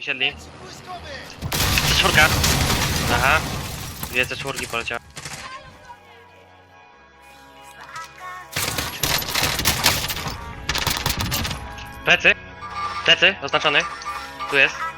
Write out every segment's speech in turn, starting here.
Wysiedli. Czwórka. Aha. Dwie ze czwórki poleciały. Plecy. Plecy, oznaczony. Tu jest.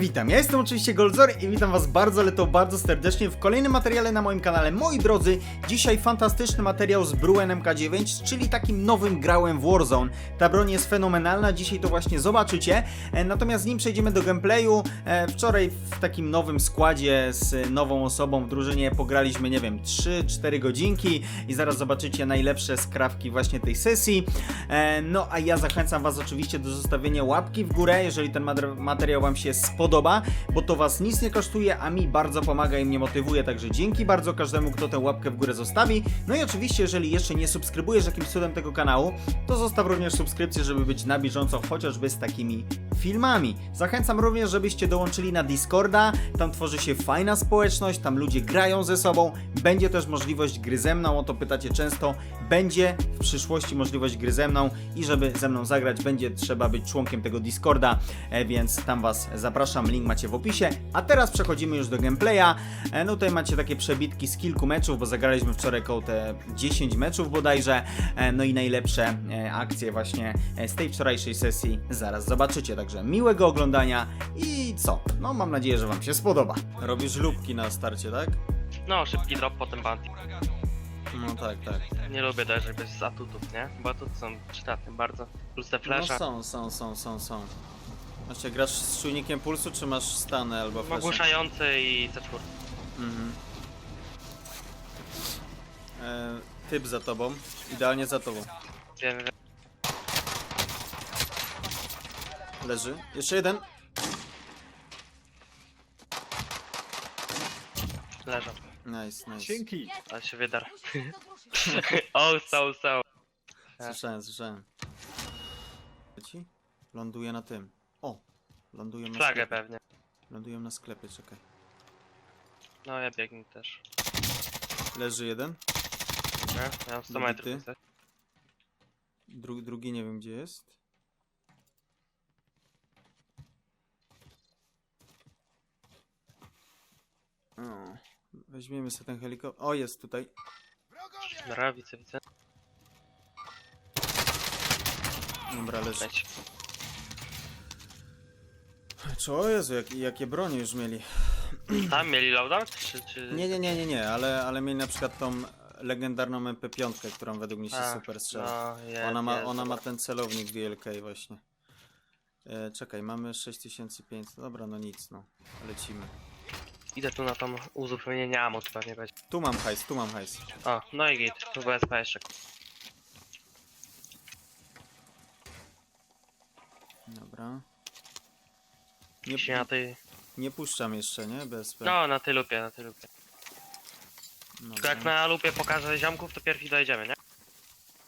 Witam, ja jestem oczywiście Goldzor i witam was bardzo, ale to bardzo serdecznie w kolejnym materiale na moim kanale. Moi drodzy, dzisiaj fantastyczny materiał z Bruen MK9, czyli takim nowym grałem w Warzone. Ta broń jest fenomenalna, dzisiaj to właśnie zobaczycie. E, Natomiast nim przejdziemy do gameplayu, e, wczoraj w takim nowym składzie z nową osobą w drużynie pograliśmy, nie wiem, 3-4 godzinki i zaraz zobaczycie najlepsze skrawki właśnie tej sesji. E, No a ja zachęcam was oczywiście do zostawienia łapki w górę, jeżeli ten mater- materiał wam się spodoba, bo to was nic nie kosztuje, a mi bardzo pomaga i mnie motywuje, także dzięki bardzo każdemu, kto tę łapkę w górę zostawi. No i oczywiście, jeżeli jeszcze nie subskrybujesz jakimś cudem tego kanału, to zostaw również subskrypcję, żeby być na bieżąco chociażby z takimi filmami. Zachęcam również, żebyście dołączyli na Discorda, tam tworzy się fajna społeczność, tam ludzie grają ze sobą, będzie też możliwość gry ze mną, o to pytacie często, będzie w przyszłości możliwość gry ze mną i żeby ze mną zagrać, będzie trzeba być członkiem tego Discorda, e, więc tam was zapraszam, link macie w opisie. A teraz przechodzimy już do gameplaya. E, No tutaj macie takie przebitki z kilku meczów, bo zagraliśmy wczoraj koło te 10 meczów bodajże, e, no i najlepsze e, akcje właśnie z tej wczorajszej sesji zaraz zobaczycie, także miłego oglądania i co? No mam nadzieję, że wam się spodoba. Robisz lubki na starcie, tak? No, szybki drop, potem bounty. No tak, tak. Nie lubię też bez atutów, nie? Bo atuty są przydatne bardzo. Plus te No flasha. są, są, są, są, są. Znaczy, grasz z czujnikiem pulsu, czy masz stany albo flasze? Ogłuszający i C4. Mhm. E, typ za tobą. Idealnie za tobą. Wiem, wiem. Leży. Jeszcze jeden. Leżą. Nice, nice. Dzięki. Ale się wydar. o, stał, stał. Słyszałem, słyszałem. Ci? Ląduje na tym. O! Lądują na Flagę sklepie. pewnie. Lądują na sklepie, czekaj. No, ja biegnę też. Leży jeden. Nie? Ja mam 100 Dobity. metrów. Dru drugi nie wiem gdzie jest. O, weźmiemy sobie ten helikopter. O, jest tutaj. Dobra, widzę, widzę. Dobra, leży. Leć. Czy o Jezu, jak, jakie bronie już mieli. Tam mieli loadout? Czy, czy... Nie, nie, nie, nie, nie, ale, ale mieli na przykład tą legendarną MP5, którą według mnie się A, super strzela. No, je, Ona ma, jest, ona ma ten celownik VLK właśnie. E, czekaj, mamy 6500. Dobra, no nic, no. Lecimy. Idę tu na tą uzupełnienie ammo, to pewnie będzie. Tu mam hajs, tu mam hajs. O, no i git. Tu BSP jeszcze. Dobra. Nie, na tej... nie puszczam jeszcze, nie? BSP. No, na tej lupie, na tej lupie. Tylko Dobra. jak na lupie pokażę ziomków, to pierwsi dojedziemy, nie?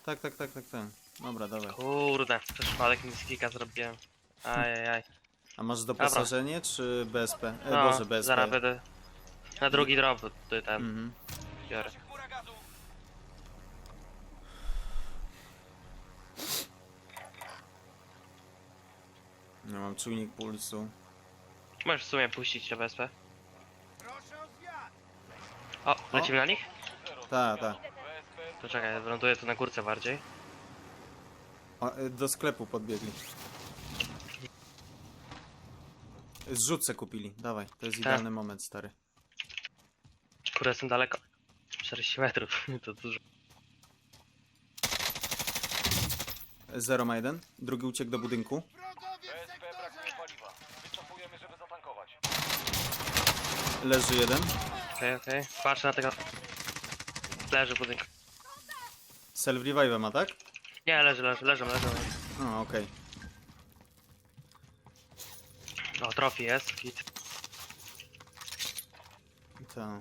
Tak, tak, tak, tak, tak. Dobra, dawaj. Kurde, przez przypadek mi skika zrobiłem. Ajajaj. A masz doposażenie czy BSP? E, No, Boże, BSP. zaraz będę... Na drugi drop ty ten Mhm. biorę. Ja mam czujnik pulsu. Możesz w sumie puścić te BSP. O, lecimy na nich? Tak, tak. To czekaj, wyląduję tu na górce bardziej. O, e, Do sklepu podbiegli. Zrzutce kupili, dawaj, to jest Tak. idealny moment, stary. Kurde, jestem daleko. 40 metrów, to dużo. Zero ma jeden, drugi uciekł do budynku. BSP brakuje paliwa. Wycofujemy, żeby zatankować. Leży jeden. Okej, okej. Patrzę na tego... Leży budynek. Self revive ma, tak? Nie, leży, leży, leżą, leżą. O, okej. O, trofi jest, git. To.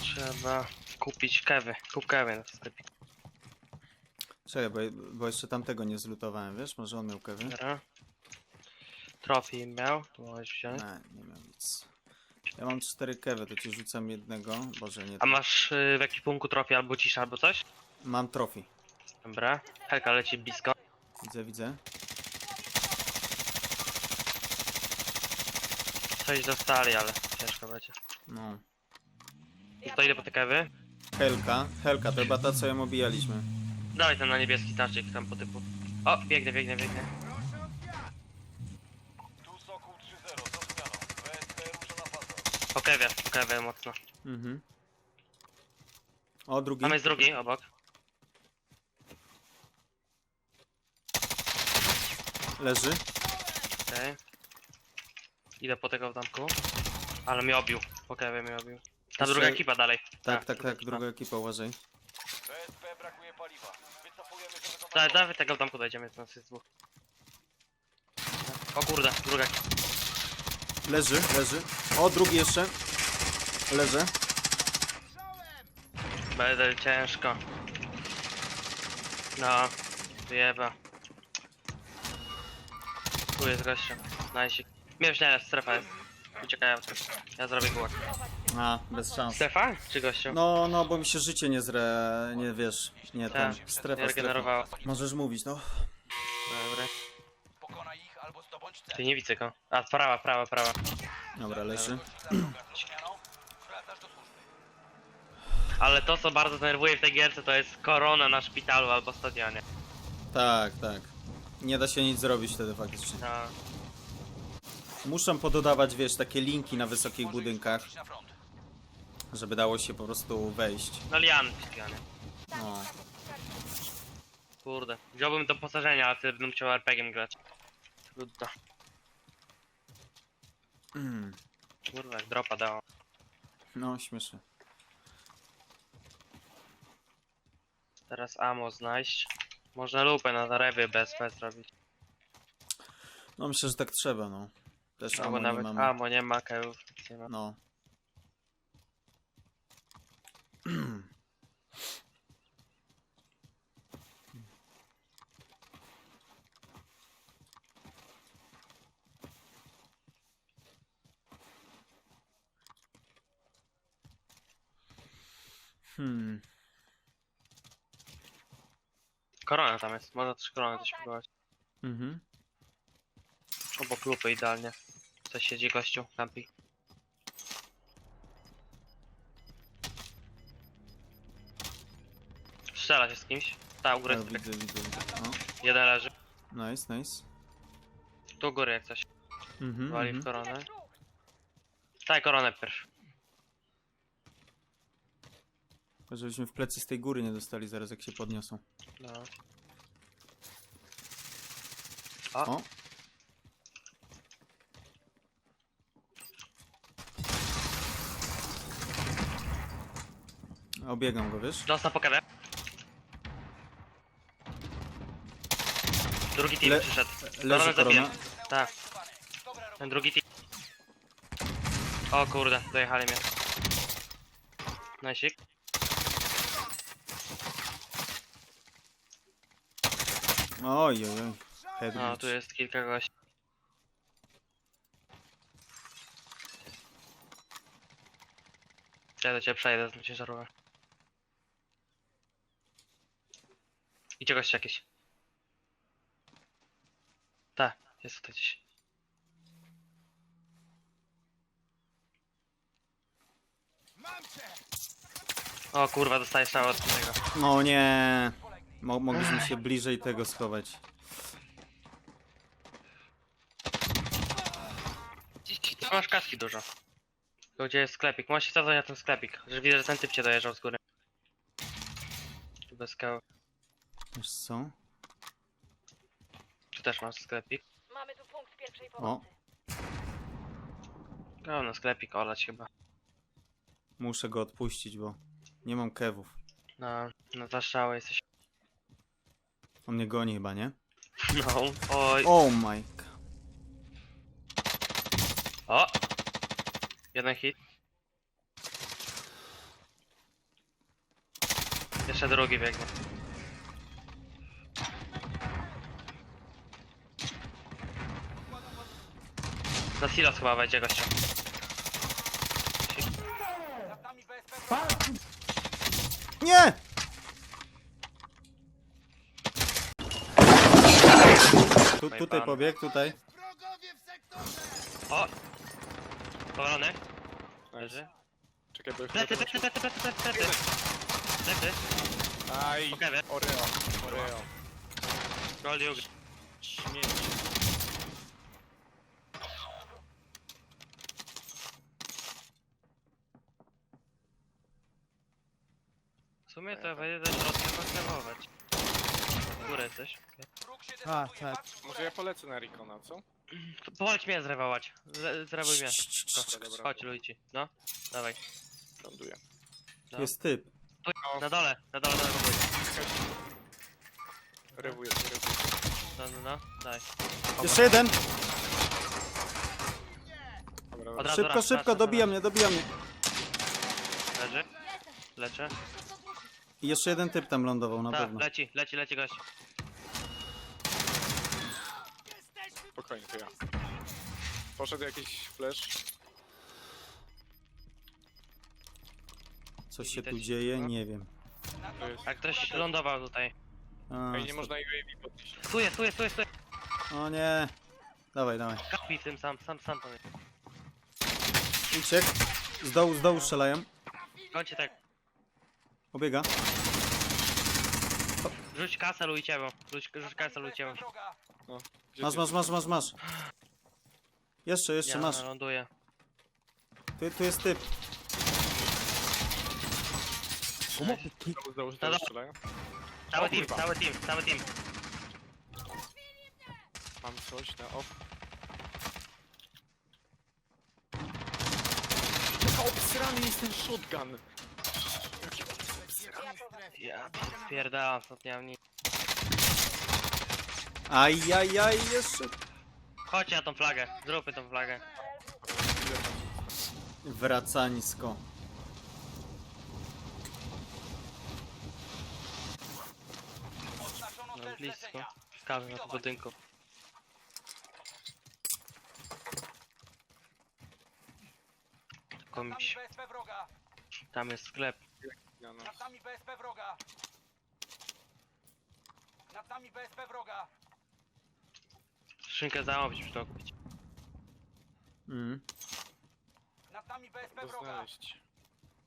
Trzeba kupić kewy. Kup kewy na sklepie. Czekaj, bo, bo jeszcze tamtego nie zlutowałem, wiesz? Może on miał kewy? Dobra. Trofi miał, to możesz wziąć. Nie, nie miał nic. Ja mam cztery kewy, to ci rzucam jednego. Boże, nie. A masz y, w ekwipunku trofi albo cisza, albo coś? Mam trofi. Dobra. Helka leci blisko. Widzę, widzę. Coś dostali, ale ciężko będzie. No. To idę po te kewy. Helka. Helka, to chyba ta, co ją obijaliśmy. Dawaj ten na niebieski tarczyk tam po typu. O, biegnę, biegnę, biegnę. Tu Sokół 3-0, za zmianą. BSP rusza na fazę. Po kewie, po kewie mocno. Mhm. O, drugi. Tam jest drugi obok. Leży. Okej. Idę po tego w domku. Ale mnie obił. Po kewie mnie obił. Ta Jeszcze- druga ekipa dalej. Tak, tak, tak, druga ekipa, uważaj. BSP brakuje paliwa. Wycofujemy, żeby Da, zatankować. dawaj tego w domku dojdziemy, to nas jest dwóch. O kurde, druga ekipa. Leży, leży. O, drugi jeszcze. Leży. Będę ciężko. No, wyjeba. Tu jest gościu. Najsik. Mnie nie, strefa jest. Uciekają. Ja zrobię głos. A, bez szans. Strefa? Czy gościu? No, no, bo mi się życie nie zre... nie wiesz, nie ten, Tak, strefa, nie strefa. regenerowało. Możesz mówić, no. Dobra. Pokonaj ich albo zdobądź cel. Ty nie widzę go. A, prawa, prawa, prawa. Dobra, leży. Ale to co bardzo denerwuje w tej gierce to jest korona na szpitalu albo stadionie. Tak, tak. Nie da się nic zrobić wtedy faktycznie. No, Muszę pododawać, wiesz, takie linki na wysokich budynkach, żeby dało się po prostu wejść. no liany, liany. No. Kurde. Wziąłbym do posażenia, ale ty będę chciał RPG-iem grać. Trudno. Mm. Kurwa, jak dropa dało. No, śmieszne. Teraz ammo znaleźć. Można lupę na zarewy BSP zrobić. No myślę, że tak trzeba, no. Też Albo ammo nie nawet mamy. ammo nie ma, nic nie ma. No. Hmm. Korona tam jest, można też koronę coś próbować. Mhm. Obok lupy idealnie. Coś siedzi gościu, kampi. Strzela się z kimś. Ta, u góry Ja jest widzę, widzę, widzę. No. Jeden leży. Nice, nice. Tu u góry jak coś. Mhm, Wali w mhm. koronę. Daj koronę pierw. Żebyśmy w plecy z tej góry nie dostali zaraz jak się podniosą. No. O, O! Obiegam go, wiesz? dostał po kawę. Drugi team Le- przyszedł. Leży Koronę korona. Tak. Ten drugi team. O kurde, dojechali mnie. Najsik. Oj, oj, oj. No, tu jest kilka gości. Ja do ciebie przejdę z tym ciężarówką. Idzie gość jakiś. Tak, jest tutaj gdzieś. O kurwa, dostaję strzał od tego. No nie. Mo mogliśmy się bliżej tego schować. Tu masz kaski dużo. Tu gdzie jest sklepik? Możesz się cofnąć na ten sklepik. Że widzę, że ten typ cię dojeżdżał z góry. Tu bez skał. Wiesz co? Tu też masz sklepik. Mamy tu punkt pierwszej O. pomocy. O, no sklepik olać chyba. Muszę go odpuścić, bo nie mam kewów. No, no za strzały jesteś. On mnie goni chyba, nie? No, oj. Oh my god. O! Jeden hit. Jeszcze drugi biegnie. Na silos chyba wejdzie gościa. Nie! Tu, Oj, tutaj pan. pobieg, tutaj. O! Powalony. Leży. Czekaj, bo Plecy, plecy, plecy, plecy, plecy, plecy. Plecy. Aj, Okej, okay, Oreo, Oreo. Gold Jug. Śmieć. W sumie to wejdę do środka maklemować. W górę jesteś. Się A, tak. Może ja polecę na Rikona, co? Powolć mnie zrewołać. Z- Zrewuj mnie. Dobra. Chodź Luigi. No, dawaj. Ląduję. Tu jest typ. Tu, na dole, na dole, na dole. Rewuję, rewuję. No, no, no, daj. Jeszcze jeden! Dobra, Od dobra. razu Szybko, raz, szybko, raz, dobija mnie, dobija mnie. Leży. Leczę. I jeszcze jeden typ tam lądował, na Tak, pewno. leci, leci, leci gość. Spokojnie, to ja. Poszedł jakiś flash. Coś się tu dzieje, nie wiem. To jest... A ktoś lądował tutaj. A, Ej, nie można UAV podnieść. Tu jest, tu jest, tu jest, tu jest. O nie. Dawaj, dawaj. Kapi tym sam, sam, sam tam jest. Uciekł. Z dołu, z dołu strzelają. Końcie tak. Obiega. Rzuć kasę Luicie, bo. Rzuć, rzuć kasę Luicie, bo. Gdzie Masz, ty masz, masz, masz, masz. Jeszcze, jeszcze Ja masz. ląduję. Tu, tu jest typ. Que que- Znowu, znowu, No znowu dobra. strzelają. Cały O team, kurwa. cały team, cały team. Mam coś na off. Jaka obsrany jest ten shotgun! Ja pierdalam, stąd nie mam nic. Ajajaj, jeszcze. Chodźcie na tą flagę, zróbmy tą flagę. Wracańsko. No blisko. Skawy na tym budynku. BSP wroga. Tam jest sklep. Nad nami BSP wroga. Nad nami BSP wroga. Szynkę za byś musiał kupić. Mm. Nad nami BSP To wroga. znaleźć.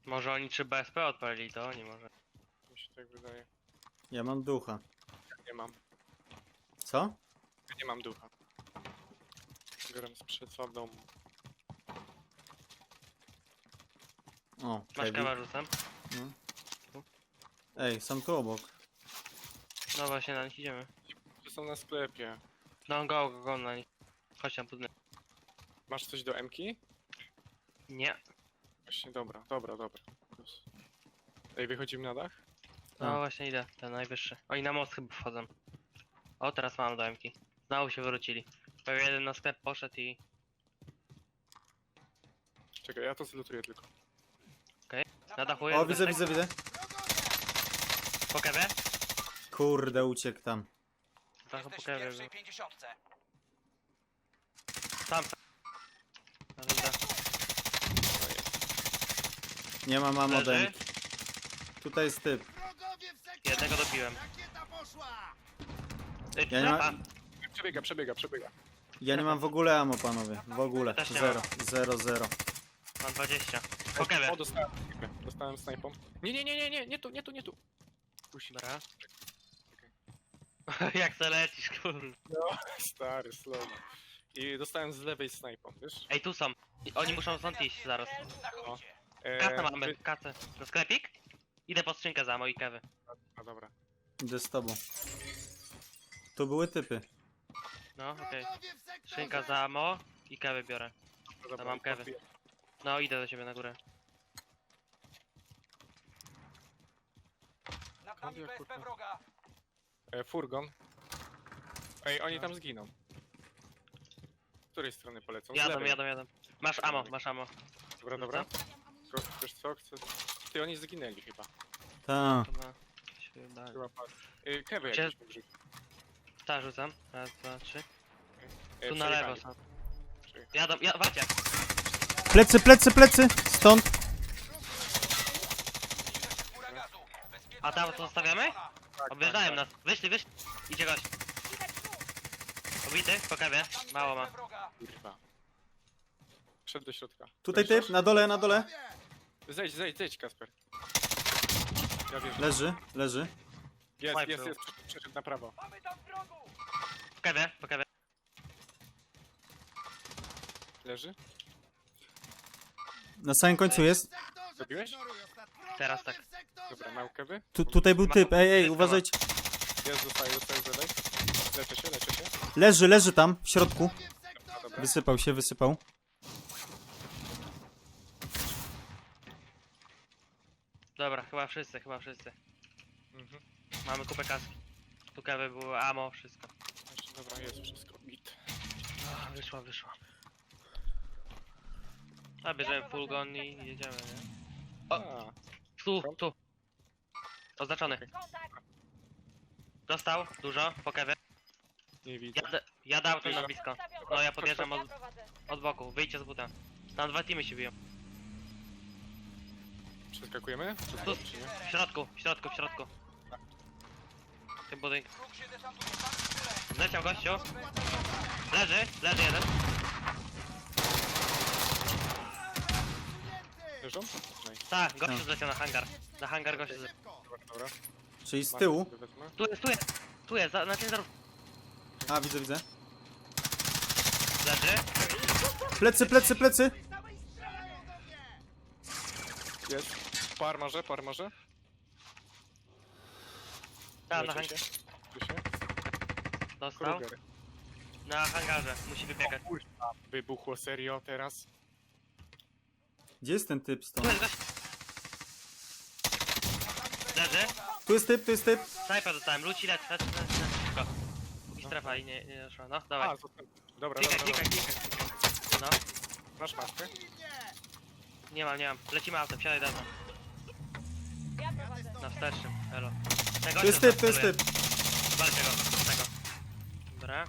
Może oni 3 BSP odpalili, to oni może. Mi się tak wydaje. Ja mam ducha. Nie mam. Co? Ja nie mam ducha. Gram z przesładą. O, Masz Kevin. kawa rzucam? Ej, są tu obok. No właśnie, na nich idziemy. Że są na sklepie. No go, go, go na nich. Chodź tam budynek. Masz coś do Mki? Nie. Właśnie, dobra, dobra, dobra. Plus. Ej, wychodzimy na dach? No A. właśnie idę, ten najwyższy. Oni na most chyba wchodzą. O, teraz mam domki. Znowu się wrócili. Pewnie jeden na sklep poszedł i... Czekaj, ja to zlutuję tylko. Na dachu O, widzę, widzę, widzę. Po kewie? Kurde, uciekł tam. Po Jesteś w pierwszej pięćdziesiątce. Tam. Nie ma Leży? demki. Tutaj jest typ. Jednego dobiłem. Ej, Ja nie ma- trapa. Przebiega, przebiega, przebiega. Ja nie mam w ogóle ammo, panowie. W ogóle. Też nie Zero, zero, zero. Mam 20. Po kewie. O, dostałem snajpę. Dostałem snajpą. Nie, nie, nie, nie, nie, nie tu, nie tu, nie tu. Dobra. Jak to lecisz, kurde. Stary, slow. I dostałem z lewej snajpą, wiesz? Ej, tu są. I Oni muszą stąd iść zaraz. Na chodzie. Eee, Kasę mamy, wy- kasę. To sklepik? Idę po skrzynkę za moi kewy. A dobra. Idę z tobą. Tu były typy. No, okej. Skrzynka za amo i kewy biorę. No dobra, mam kewy. trafiłem. No, idę do ciebie na górę. Nad nami Kurwa, BSP kurwa. wroga. E, furgon. Ej, oni tam zginą. której strony polecą? Z Jadą, lewej. jadą, jadą. Masz amo, masz amo. Dobra, dobra. Ko- Wiesz co, chcę... Ty, oni zginęli chyba. Ta. Chyba się uda. Chyba padł. Kewy Gdzie- mógł Ta rzucam. Raz, dwa, trzy. Y, Tu na lewo są. Przejechali. Jadą, ja, walcie. Plecy, plecy, plecy! Stąd! A tam to zostawiamy? Tak, Objeżdżają tak, nas. Wyszli, wyszli. Idzie gość. Obity, po kawie. Mało ma. tak. Kurwa. Wszedł do środka. Tutaj typ, na dole, na dole. Zejdź, zejdź, zejdź, Kasper. Ja wierzę. Leży, leży. Jest, jest, jest, przeszedł na prawo. Po kawie, po kawie. Leży? Na samym końcu jest. Zabiłeś? Teraz tak. Dobra, miał kewy? Tu, tutaj był typ, ej, ej, uważajcie. Jest, zostaje, zostaje z lewej. Leczę się, leczę się. Leży, leży tam, w środku. Dobra, dobra. Wysypał się, wysypał. Dobra, chyba wszyscy, chyba wszyscy. Mhm. Mamy kupę kaski. Tu kawy było amo, wszystko. Jeszcze, Dobra, jest wszystko. Git. Ach, Wyszło, wyszło. A bierzemy full gun i jedziemy, nie? O. Tu, tu. Oznaczony. Dostał, dużo, po kawie. nie widzę. Jadę, jadę autem na blisko. No ja podjeżdżam od, od boku, wyjdźcie z buta. Tam dwa teamy się biją. Przeskakujemy? Tu, czy nie? w środku, w środku, w środku. W tym budynku. Leciał gościu. Leży, leży jeden. Leżą? Nice. Tak, gościu No. zleciał na hangar. Na hangar gościu zleciał. Dobra, dobra. Czyli z tyłu. wezmę. Tu jest, tu jest, tu jest, za- na ciężarówce. A, widzę, widzę. Leży. Plecy, plecy, plecy! Jest. Po armarze, po armarze. Tam, na Leczę hangar. się. Tu się. Dostał. Kruger. Na hangarze, musi wybiegać. Wybuchło serio teraz. Gdzie jest ten typ stąd? Leży. Tu jest typ, tu jest typ. Snajpa dostałem, luci, lecz, lecz, lecz, lecz. Szybko. Póki strefa i nie, nie doszła. No, A, dawaj. został. Dobra, Klikaj, dobra, dobra. klikaj, klikaj, klikaj. No, Masz maskę? nie mam, nie mam. Lecimy autem, wsiadaj do nas. Na wstecznym, elo. Tego Tu jest typ, tu jest typ. Walcie go, tego. Dobra.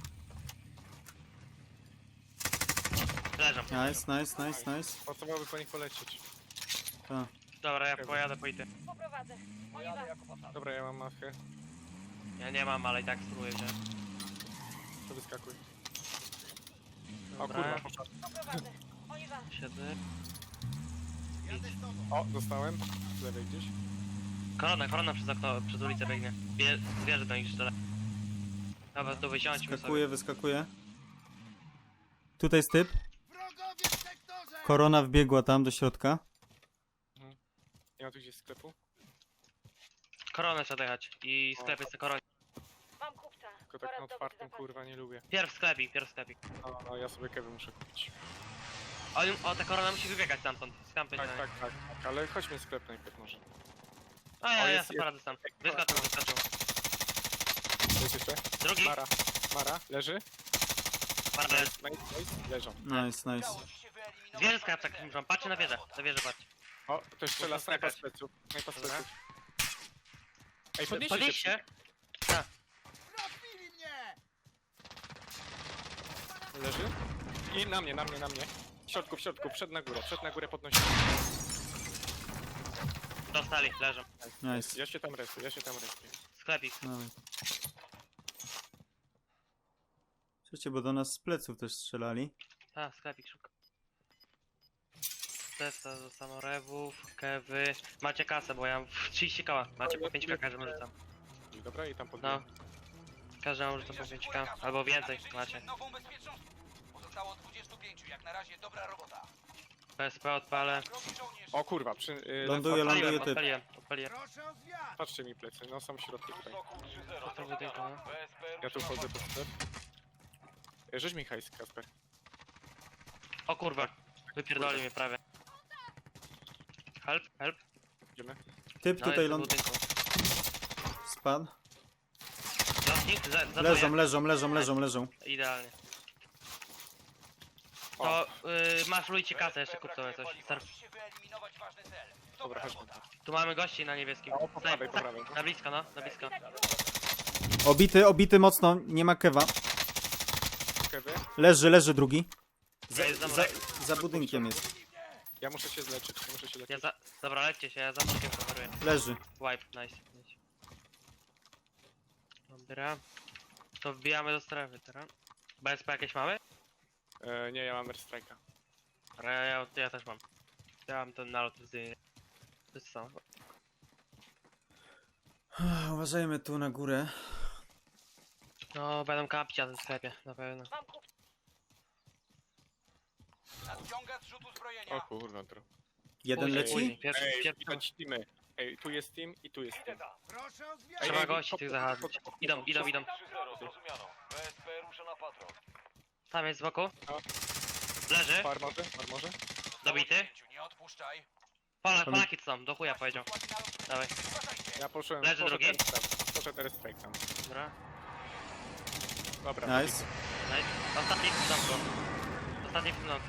Leżą. Nice, nice, nice, nice. Pracowałoby po nich polecieć. Ta. Dobra, ja pojadę po ity. Poprowadzę. Oliwa. Dobra, ja mam maskę. Ja nie mam, ale i tak spróbuję wziąć. To wyskakuj. O Dobra, kurwa, poszedł. Poprowadzę. Oliwa. siedzę. O, dostałem. Z lewej gdzieś. Korona, korona przez okno, przez ulicę biegnie. Bie, zwierzę do nich strzela. Dobra, tu wysiądźmy sobie. Wyskakuje, wyskakuje. Tutaj jest typ. Korona wbiegła tam do środka. Nie ma tu gdzieś sklepu? Koronę trzeba dojechać i sklep jest koronie. Mam kupca. Tylko tak na otwartym kurwa nie lubię. Pierw sklepik, pierw sklepik. No, no ja sobie kewy muszę kupić. O, o ta korona musi wybiegać stamtąd, z kampy Tak, tak, tak, tak, ale chodźmy sklep najpierw może. A ja, O, ja jest- sobie poradzę sam. Wyskoczył, wyskoczył. Jest jeszcze? Drugi, Mara. Mara, leży? Parę. Nice, nice, leżą. Nice, nice. Zwierzę z kapczak muszą, patrzcie na wieżę, na wieżę patrz. O, to strzela snajpa z pleców. Snajpa z pleców. Ej, podnieście się. Podnieście? Tak, Leży? I na mnie, na mnie, na mnie. W środku, w środku, przed na górę, przed na górę podnosi. dostali, leżą. Nice. Ja się tam respię, ja się tam respię. Sklepik. Dawaj. Słuchajcie, bo do nas z pleców też strzelali. A, sklepik, szybko. Testa do samorewów, kewy. Macie kasę, bo ja mam 30 koła. Macie po 5 koła, każdy rzucam. I Dobra, i tam No. podnosi. Każdemu rzucam po 5 koła. Albo więcej macie. Nową bezpieczną Pozostało 25, jak na razie dobra robota. PSP odpalę. Drogi żołnierz, O kurwa, przy... Yy, Ląduje, lewa- ląduje Odpaliłem, typ. odpaliłem, odpaliłem. Patrzcie mi plecy, no są w środku tutaj. To to no. Ja tu wchodzę po sklep. Rzuć mi hajs, Kasper. O kurwa, wypierdoli mnie prawie. Help, help. Idziemy. Typ No, tutaj jest ląd... budynku. spadł. Za, za Leżą, leżą, leżą, leżą, leżą. Idealnie. To yy, masz lujcie kasę jeszcze kup sobie coś. Star- Musicie wyeliminować ważny cel. Dobra, chodźmy. Tu mamy gości na niebieskim. O, po prawej, po prawej. Na blisko, no, na blisko. Obity, obity mocno, nie ma kewa. Leży, leży drugi. Za, za za, budynkiem jest. Ja muszę się zleczyć, ja muszę się leczyć. Ja za... Dobra, lećcie się, ja za murkiem coveruję. Leży. Wipe, nice. nice. Dobra. To wbijamy do strefy teraz. BSP jakieś mamy? E, nie, ja mam airstrike'a. Ale ja, ja, ja też mam. Ja mam ten nalot z To jest co? Uważajmy tu na górę. No, będą kapić na tym sklepie, na pewno. Mam. Nadciąga zrzut uzbrojenia. O kurwa, bro. Jeden Później, leci. Pierwszy, Ej, pierwszy, widać teamy. Ej, tu jest team i tu jest team. Trzeba ej, gości tych zahaczyć. Idą, idą, idą. 3-0, zrozumiano. BSP rusza na patrol. Tam jest z boku. No. Leży, Po armorze? Armorze? dobity. Nie odpuszczaj. Pala, Palaki są, do chuja powiedział. Dawaj, Ja poszedłem. Leży poszedł drugi. Poszedł airstrike tam. dobra. Dobra. Nice. Nice. Ostatni w domku. Ostatni w domku.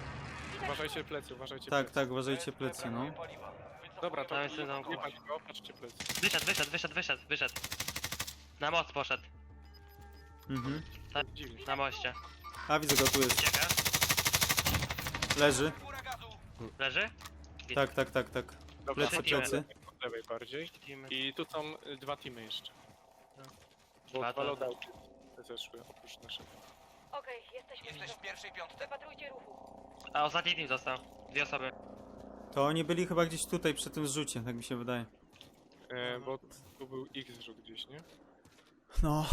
Uważajcie plecy, uważajcie Tak, plecy. tak, uważajcie plecy, no. Dobra, to Tam jest ten nie, zamku. nie patrz go, patrzcie plecy. Wyszedł, wyszedł, wyszedł, wyszedł, wyszedł. Na moc poszedł, Mhm. Dziwnie. na moście. A widzę go, tu jest. Ucieka. Leży. Leży? Tak, tak, tak, tak. Dobra, Plecy, plecy. od lewej bardziej. I tu są y, dwa teamy jeszcze. Bo Dwa dwa to- loadouty zeszły oprócz naszego. Okej, jesteśmy Jesteś w pierwszej piątce. Wypatrujcie ruchu. A ostatni team został. Dwie osoby. To oni byli chyba gdzieś tutaj przy tym zrzucie, tak mi się wydaje. E, bo tu był X zrzut gdzieś, nie? No.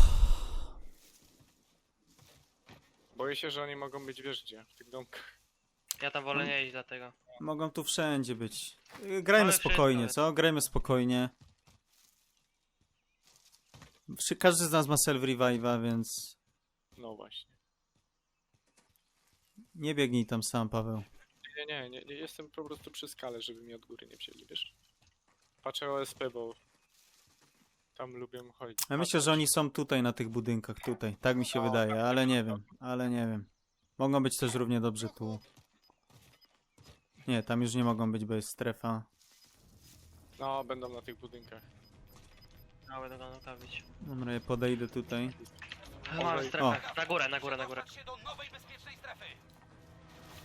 Boję się, że oni mogą być wiesz gdzie, w tych domkach. Ja tam wolę nie iść dlatego. Mogą tu wszędzie być. Y, Grajmy Ale spokojnie, co? Grajmy spokojnie. Każdy z nas ma self revive'a, więc No właśnie. nie biegnij tam sam, Paweł. Nie, nie, nie, nie jestem po prostu przy skale, żeby mi od góry nie wzięli, wiesz? Patrzę OSP, bo tam lubię chodzić. Ja myślę, że oni są tutaj na tych budynkach, tutaj. Tak mi się wydaje, ale nie wiem, ale nie wiem. Mogą być też równie dobrze tu. Nie, tam już nie mogą być, bo jest strefa. No, będą na tych budynkach. No, będę go naprawić. Dobra, ja podejdę tutaj. Mamy strefę. Na górę, na górę, na górę. Dostać się do nowej bezpiecznej strefy.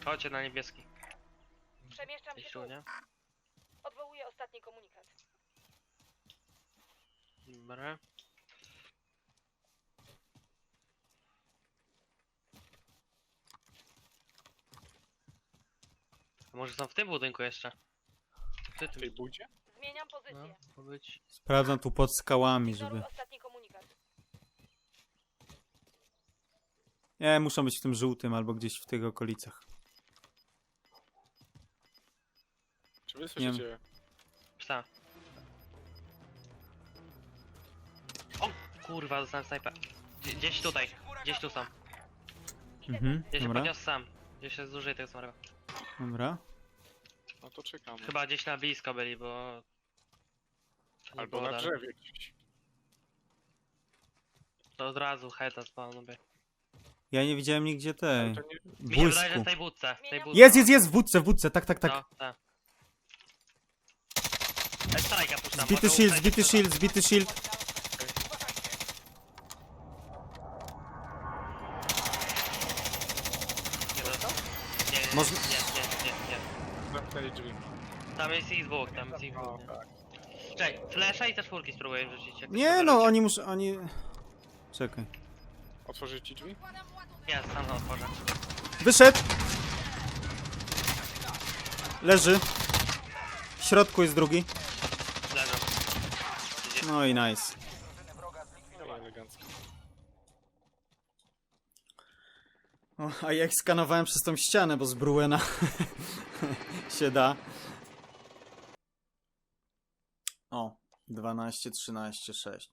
Chodźcie na niebieski. Przemieszczam się tu. nie? Odwołuję ostatni komunikat. Dobra. A może są w tym budynku jeszcze? Ty W tu. tej budzie? Zmieniam No, pozycję. być. Sprawdzam tu pod skałami, żeby... ostatni komunikat. Nie, muszą być w tym żółtym albo gdzieś w tych okolicach. Czy wy słyszycie? Psa. O! Kurwa, dostałem snajpa. Gdzie- Gdzieś tutaj. Gdzieś tu są. Mhm, Ja się dobra, podniosę sam. Gdzieś jest zużyj tego smarego. dobra. No to czekamy. Chyba gdzieś na blisko byli, bo... to Albo na drzewie gdzieś. To od razu heta spawnuję. Ja nie widziałem nigdzie tej... To nie... Mi się wydaje, że Błysku. w tej budce. W tej Jest, budce. Jest, jest, jest, w wódce, w wódce, tak, tak, tak. No, tak. Strajka puszczam. Zbity shield, ustać zbity shield, zbity shield. Nie dostał? Nie, nie, Może- nie, nie, nie, nie. Zamknęli drzwi. Tam jest ich dwóch, tam jest ich No, dwóch. nie? tak. Czekaj, flasha i te czwórki spróbuję rzucić. jak Nie no, będzie. oni muszą, oni... Czekaj. Otworzyć ci drzwi? Ja sam to otworzę. Wyszedł! Leży. W środku jest drugi. Leżą. No i nice. Elegancko. O, a jak skanowałem przez tą ścianę, bo z Bruena się da. O, 12, 13, 6.